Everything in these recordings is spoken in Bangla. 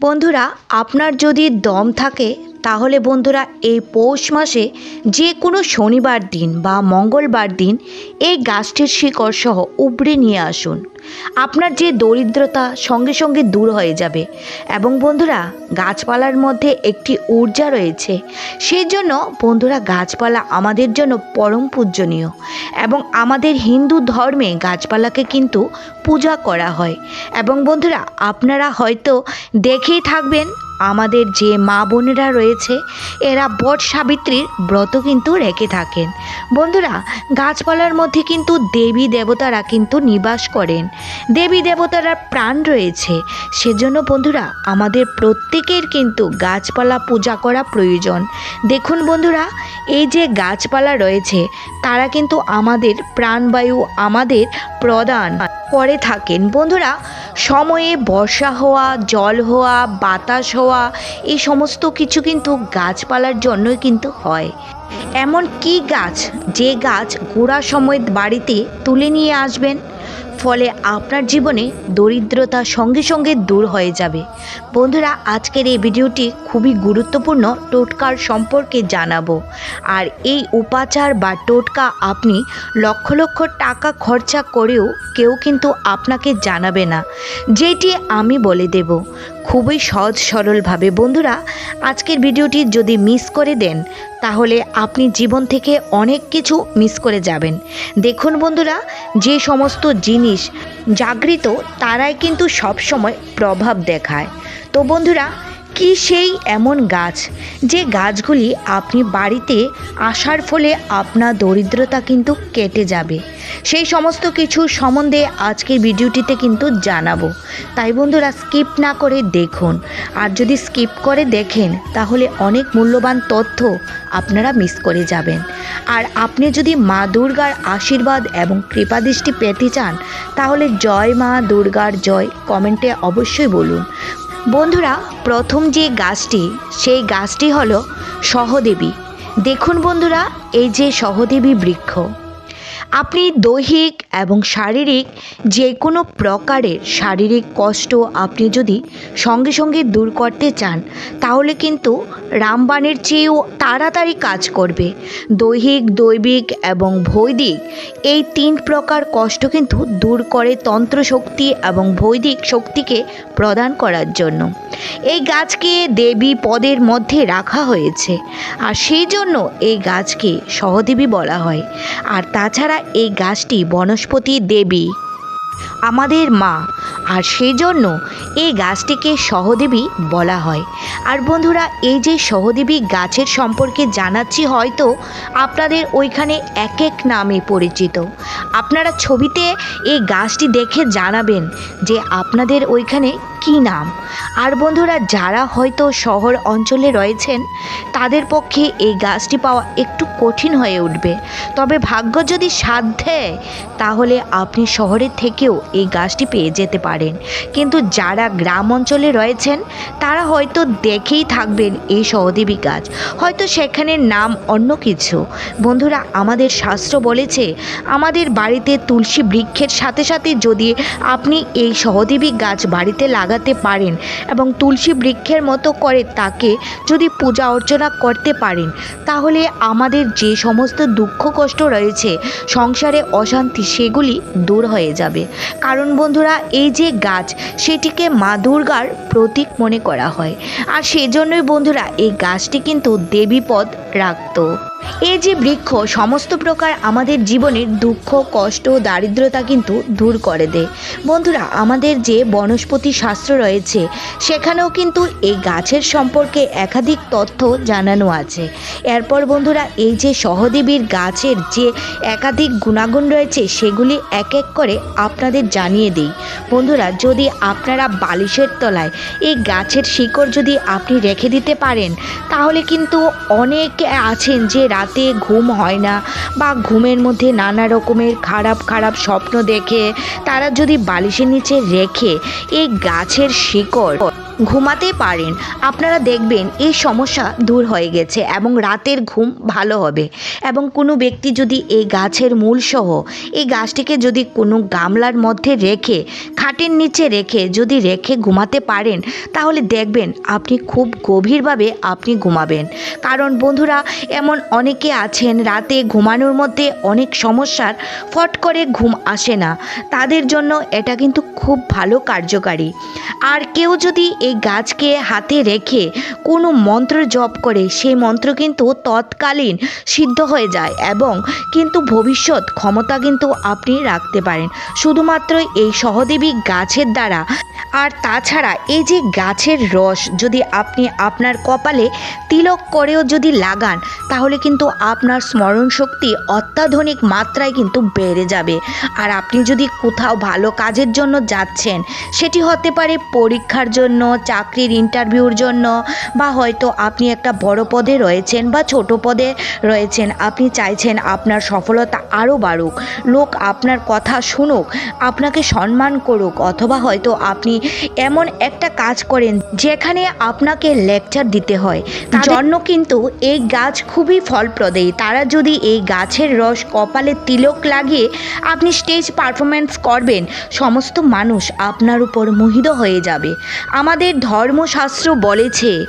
বন্ধুরা আপনার যদি দম থাকে তাহলে বন্ধুরা, এই পৌষ মাসে যে কোনো শনিবার দিন বা মঙ্গলবার দিন এই গাছটির শিকড় সহ উপড়ে নিয়ে আসুন। আপনার যে দরিদ্রতা সঙ্গে সঙ্গে দূর হয়ে যাবে। এবং বন্ধুরা, গাছপালার মধ্যে একটি ঊর্জা রয়েছে। সেই জন্য বন্ধুরা, গাছপালা আমাদের জন্য পরম পূজনীয়। এবং আমাদের হিন্দু ধর্মে গাছপালাকে কিন্তু পূজা করা হয়। এবং বন্ধুরা, আপনারা হয়তো দেখেই থাকবেন আমাদের যে মা বোনেরা রয়েছে, এরা বট সাবিত্রীর ব্রত কিন্তু রেখে থাকেন। বন্ধুরা, গাছপালার মধ্যে কিন্তু দেবী দেবতারা কিন্তু নিবাস করেন। দেবী দেবতারা প্রাণ রয়েছে। সেজন্য বন্ধুরা, আমাদের প্রত্যেকের কিন্তু গাছপালা পূজা করা প্রয়োজন। দেখুন বন্ধুরা, এই যে গাছপালা রয়েছে, তারা কিন্তু আমাদের প্রাণবায়ু আমাদের প্রদান করে থাকেন। বন্ধুরা, সময়ে বর্ষা হওয়া, জল হওয়া, বাতাস হওয়া এই সমস্ত কিছু কিন্তু গাছপালার জন্যই কিন্তু হয়। এমন কি গাছ যে গাছ গোড়া সময় বাড়িতে তুলে নিয়ে আসবেন? ফলে আপনার জীবনে দরিদ্রতা সঙ্গে সঙ্গে দূর হয়ে যাবে। বন্ধুরা, আজকের এই ভিডিওটি খুবই গুরুত্বপূর্ণ টোটকার সম্পর্কে জানাব। আর এই উপাচার বা টোটকা আপনি লক্ষ লক্ষ টাকা খরচা করেও কেউ কিন্তু আপনাকে জানাবে না। যেটি আমি বলে দেব। খুবই সহজ সরলভাবে বন্ধুরা, আজকের ভিডিওটি যদি মিস করে দেন তাহলে আপনি জীবন থেকে অনেক কিছু মিস করে যাবেন। দেখুন বন্ধুরা, যে সমস্ত জিনিস জাগৃত, তারাই কিন্তু সবসময় প্রভাব দেখায়। তো বন্ধুরা কি সেই এমন গাছ? যে গাছগুলি আপনি বাড়িতে আসার ফলে আপনার দরিদ্রতা কিন্তু কেটে যাবে। সেই সমস্ত কিছু সম্বন্ধে আজকের ভিডিওটিতে কিন্তু জানাব। তাই বন্ধুরা, স্কিপ না করে দেখুন। আর যদি স্কিপ করে দেখেন, তাহলে অনেক মূল্যবান তথ্য আপনারা মিস করে যাবেন। আর আপনি যদি মা দুর্গার আশীর্বাদ এবং কৃপাদৃষ্টি পেতে চান, তাহলে জয় মা দুর্গার জয় কমেন্টে অবশ্যই বলুন। বন্ধুরা, প্রথম যে গাছটি, সেই গাছটি হল সহদেবী। দেখুন বন্ধুরা, এই যে সহদেবী বৃক্ষ। আপনি দৈহিক এবং শারীরিক যে কোনো প্রকারের শারীরিক কষ্ট আপনি যদি সঙ্গে সঙ্গে দূর করতে চান, তাহলে কিন্তু রামবাণের চেয়েও তাড়াতাড়ি কাজ করবে। দৈহিক, দৈবিক এবং বৈদিক এই তিন প্রকার কষ্ট কিন্তু দূর করে তন্ত্র শক্তি এবং বৈদিক শক্তিকে প্রদান করার জন্য। এই গাছকে দেবী পদের মধ্যে রাখা হয়েছে আর সেই জন্য এই গাছকে সহদেবী বলা হয়। আর তাছাড়া এই গাছটি বনস্পতি দেবী। আমাদের মা। আর সেই জন্য এই গাছটিকে সহদেবী বলা হয়। আর বন্ধুরা, এই যে সহদেবী গাছের সম্পর্কে জানাচ্ছি হয়তো আপনাদের ওইখানে এক এক নামে পরিচিত। আপনারা ছবিতে এই গাছটি দেখে জানাবেন যে আপনাদের ওইখানে কী নাম? আর বন্ধুরা, যারা হয়তো শহর অঞ্চলে রয়েছেন, তাদের পক্ষে এই গাছটি পাওয়া একটু কঠিন হয়ে উঠবে। তবে ভাগ্য যদি সাথ দেয় তাহলে আপনি শহরের থেকেও এই গাছটি পেয়ে যেতে পারেন। কিন্তু যারা গ্রাম অঞ্চলে রয়েছেন, তারা হয়তো দেখেই থাকবেন এই সহদেবী গাছ। হয়তো সেখানের নাম অন্য কিছু। বন্ধুরা, আমাদের শাস্ত্র বলেছে, আমাদের বাড়িতে তুলসী বৃক্ষের সাথে সাথে যদি আপনি এই সহদেবী গাছ বাড়িতে লাগাতে পারেন এবং তুলসী বৃক্ষের মতো করে তাকে যদি পূজা অর্চনা করতে পারেন, তাহলে আমাদের যে সমস্ত দুঃখ কষ্ট রয়েছে, সংসারে অশান্তি সেগুলি দূর হয়ে যাবে। কারণ বন্ধুরা, এই যে গাছ, সেটিকে মা দুর্গার প্রতীক মনে করা হয়। আর সেজন্যই বন্ধুরা, এই গাছটি কিন্তু দেবীপদ রাখতো। এই যে বৃক্ষ, সমস্ত প্রকার আমাদের জীবনের দুঃখ, কষ্ট দারিদ্রতা কিন্তু দূর করে দেয়। বন্ধুরা, আমাদের যে বনস্পতি শাস্ত্র রয়েছে, সেখানেও কিন্তু এই গাছের সম্পর্কে একাধিক তথ্য জানানো আছে। এরপর বন্ধুরা, এই যে সহদেবীর গাছের যে একাধিক গুণাগুণ রয়েছে, সেগুলি এক এক করে আপনাদের জানিয়ে দিই। বন্ধুরা, যদি আপনারা বালিশের তলায় এই গাছের শিকড় যদি আপনি রেখে দিতে পারেন, তাহলে কিন্তু অনেকে আছেন যে রাতে ঘুম হয় না বা ঘুমের মধ্যে নানা রকমের খারাপ খারাপ স্বপ্ন দেখে। তারা যদি বালিশের নিচে রেখে এই গাছের শিকড় ঘুমাতে পারেন। আপনারা দেখবেন এই সমস্যা দূর হয়ে গেছে এবং রাতের ঘুম ভালো হবে। এবং কোনো ব্যক্তি যদি এই গাছের মূল সহ এই গাছটিকে যদি কোনো গামলার মধ্যে রেখে, খাটের নিচে রেখে যদি রেখে ঘুমাতে পারেন, তাহলে দেখবেন আপনি খুব গভীরভাবে আপনি ঘুমাবেন। কারণ বন্ধুরা, এমন অনেকে আছেন রাতে ঘুমানোর মধ্যে অনেক সমস্যার ফট করে ঘুম আসে না। তাদের জন্য এটা কিন্তু খুব ভালো কার্যকারী। আর কেউ যদি এই গাছকে হাতে রেখে কোনো মন্ত্র জপ করে, সেই মন্ত্র কিন্তু তৎকালীন সিদ্ধ হয়ে যায় এবং কিন্তু ভবিষ্যৎ ক্ষমতা কিন্তু আপনি রাখতে পারেন। শুধুমাত্র এই সহদেবী গাছের দ্বারা। আর তাছাড়া এই যে গাছের রস, যদি আপনি আপনার কপালে তিলক করেও যদি লাগান, তাহলে কিন্তু আপনার স্মরণ শক্তি অত্যাধুনিক মাত্রায় কিন্তু বেড়ে যাবে। আর আপনি যদি কোথাও ভালো কাজের জন্য যাচ্ছেন, সেটি হতে পারে পরীক্ষার জন্য চাকরির ইন্টারভিউর জন্য বা হয়তো আপনি একটা বড় পদে রয়েছেন বা ছোট পদে রয়েছেন আপনি চাইছেন আপনার সফলতা আরও বাড়ুক। লোক আপনার কথা শুনুক আপনাকে সম্মান করুক অথবা হয়তো আপনি এমন একটা কাজ করেন যেখানে আপনাকে লেকচার দিতে হয়। তার জন্য কিন্তু এই গাছ খুবই ফলপ্রদেয়ী তারা যদি এই গাছের রস কপালে তিলক লাগিয়ে আপনি স্টেজ পারফরমেন্স করবেন সমস্ত মানুষ আপনার উপর মোহিত হয়ে যাবে। আমাদের ধর্মশাস্ত্র বলেছে।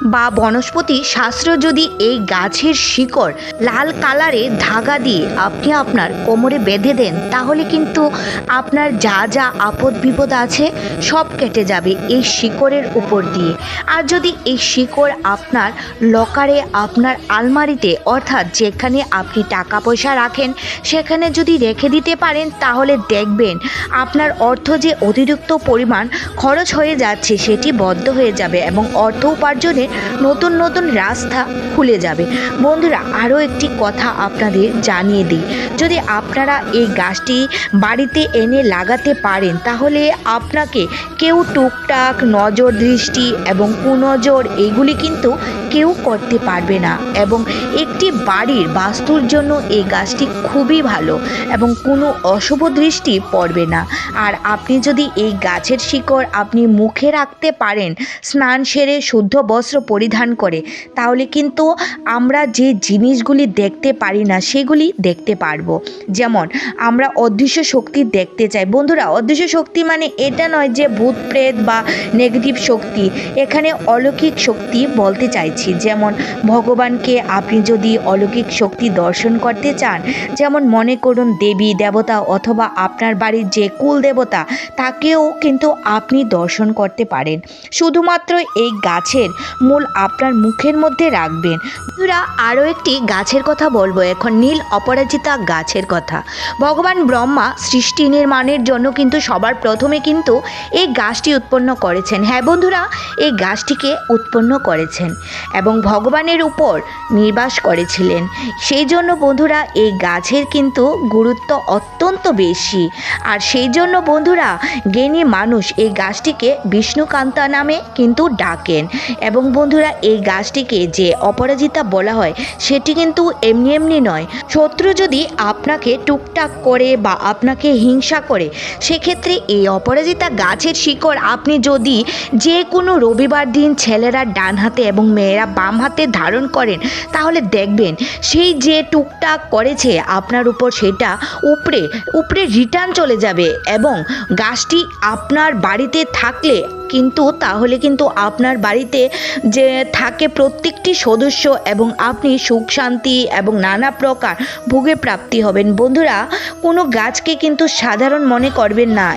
বা বনস্পতি শাস্ত্র যদি এই গাছের শিকড় লাল কালারে ধাগা দিয়ে আপনি আপনার কোমরে বেঁধে দেন, তাহলে কিন্তু আপনার যা যা আপদ বিপদ আছে সব কেটে যাবে এই শিকড়ের উপর দিয়ে। আর যদি এই শিকড় আপনার লকারে, আপনার আলমারিতে, অর্থাৎ যেখানে আপনি টাকা পয়সা রাখেন, সেখানে যদি রেখে দিতে পারেন, তাহলে দেখবেন আপনার অর্থ যে অতিরিক্ত পরিমাণ খরচ হয়ে যাচ্ছে, সেটি বদ্ধ হয়ে যাবে এবং অর্থ উপার্জনের নতুন নতুন রাস্তা খুলে যাবে। বন্ধুরা, আরও একটি কথা আপনাদের জানিয়ে দিই। যদি আপনারা এই গাছটি বাড়িতে এনে লাগাতে পারেন, তাহলে আপনাকে কেউ টুকটাক নজর দৃষ্টি এবং কুনজর এগুলি কিন্তু কেউ করতে পারবে না এবং একটি বাড়ির বাস্তুর জন্য এই গাছটি খুবই ভালো এবং কোনো অশুভ দৃষ্টি পড়বে না। আর আপনি যদি এই গাছের শিকড় আপনি মুখে রাখতে পারেন, স্নান সেরে, শুদ্ধ বস্ত্র পরিধান করে, তাহলে কিন্তু আমরা যে জিনিসগুলি দেখতে পারি না, সেগুলি দেখতে পারব। যেমন, আমরা অদৃশ্য শক্তি দেখতে চাই। বন্ধুরা, অদৃশ্য শক্তি মানে এটা নয় যে ভূত, প্রেত বা নেগেটিভ শক্তি। এখানে অলৌকিক শক্তি বলতে চাইছি। যেমন, ভগবানকে আপনি যদি অলৌকিক শক্তি দর্শন করতে চান, যেমন মনে করুন দেবী, দেবতা অথবা আপনার বাড়ির যে কুল দেবতা, তাকেও কিন্তু আপনি দর্শন করতে পারেন। শুধুমাত্র এই গাছের মূল আপনার মুখের মধ্যে রাখবেন। বন্ধুরা, আরও একটি গাছের কথা বলব। এখন নীল অপরাজিতা গাছের কথা। ভগবান ব্রহ্মা সৃষ্টি নির্মাণের জন্য কিন্তু সবার প্রথমে কিন্তু এই গাছটি উৎপন্ন করেছেন। হ্যাঁ বন্ধুরা, এই গাছটিকে উৎপন্ন করেছেন এবং ভগবানের উপর নির্বাস করেছিলেন। সেই জন্য বন্ধুরা, এই গাছের কিন্তু গুরুত্ব অত্যন্ত বেশি। আর সেই জন্য বন্ধুরা, জ্ঞানী মানুষ এই গাছটিকে বিষ্ণুকান্তা নামে কিন্তু ডাকেন এবং বন্ধুরা, এই গাছটিকে যে অপরাজিতা বলা হয়, সেটি কিন্তু এমনি এমনি নয়। শত্রু যদি আপনাকে টুকটাক করে বা আপনাকে হিংসা করে, সেক্ষেত্রে এই অপরাজিতা গাছের শিকড় আপনি যদি যে কোনো রবিবার দিন ছেলেরা ডান হাতে এবং মেয়েরা বাম হাতে ধারণ করেন, তাহলে দেখবেন সেই যে টুকটাক করেছে, আপনার উপর সেটা উপরে উপরে রিটার্ন চলে যাবে এবং গাছটি আপনার বাড়িতে থাকলে কিন্তু তাহলে কিন্তু আপনার বাড়িতে যে থাকে প্রত্যেকটি সদস্য এবং আপনি সুখ শান্তি এবং নানা প্রকার ভোগে প্রাপ্তি হবেন। বন্ধুরা, কোনো গাছকে কিন্তু সাধারণ মনে করবেন না।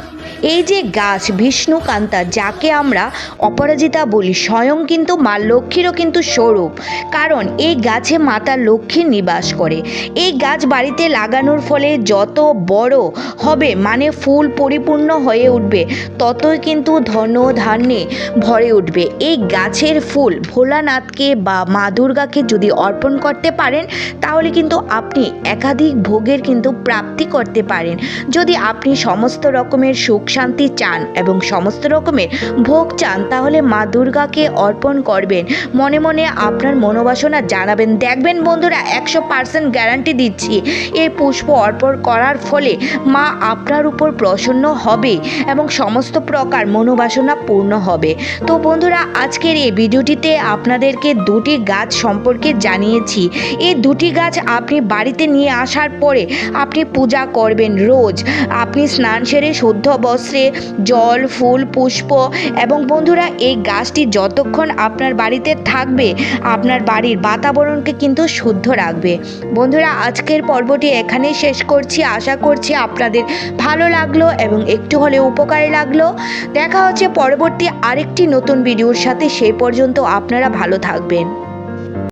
এই যে গাছ বিষ্ণুকান্তা, যাকে আমরা অপরাজিতা বলি, স্বয়ং কিন্তু মা লক্ষ্মীরও কিন্তু স্বরূপ। কারণ এই গাছে মাতা লক্ষ্মীর নিবাস করে। এই গাছ বাড়িতে লাগানোর ফলে যত বড় হবে মানে ফুল পরিপূর্ণ হয়ে উঠবে, ততই কিন্তু ধন ধান্যে ভরে উঠবে। এই গাছের ফুল ভোলানাথকে বা মা দুর্গাকে যদি অর্পণ করতে পারেন, তাহলে কিন্তু আপনি একাধিক ভোগের কিন্তু প্রাপ্তি করতে পারেন। যদি আপনি সমস্ত রকমের সুখ শান্তি চান এবং সমস্ত রকমের ভোগ চান, তাহলে মা দুর্গাকে অর্পণ করবেন। মনে মনে আপনার মনোবাসনা জানাবেন। দেখবেন বন্ধুরা, একশো পার্সেন্ট গ্যারান্টি দিচ্ছি। এই পুষ্প অর্পণ করার ফলে মা আপনার উপর প্রসন্ন হবে এবং সমস্ত প্রকার মনোবাসনা পূর্ণ হবে। তো বন্ধুরা, আজকের এই ভিডিওটিতে আপনাদেরকে দুটি গাছ সম্পর্কে জানিয়েছি। এই দুটি গাছ আপনি বাড়িতে নিয়ে আসার পরে আপনি পূজা করবেন রোজ। আপনি স্নান সেরে শুদ্ধ বস্ত্রে জল, ফুল, পুষ্প এবং বন্ধুরা এই গাছটি যতক্ষণ আপনার বাড়িতে থাকবে, আপনার বাড়ির বাতাবরণকে কিন্তু শুদ্ধ রাখবে। বন্ধুরা, আজকের পর্বটি এখানেই শেষ করছি। আশা করছি আপনাদের ভালো লাগল এবং একটু হলে উপকারে লাগল। দেখা হচ্ছে পরবর্তী আরেকটি নতুন ভিডিওর সাথে। সেই পর্যন্ত আপনারা ভালো থাকবেন।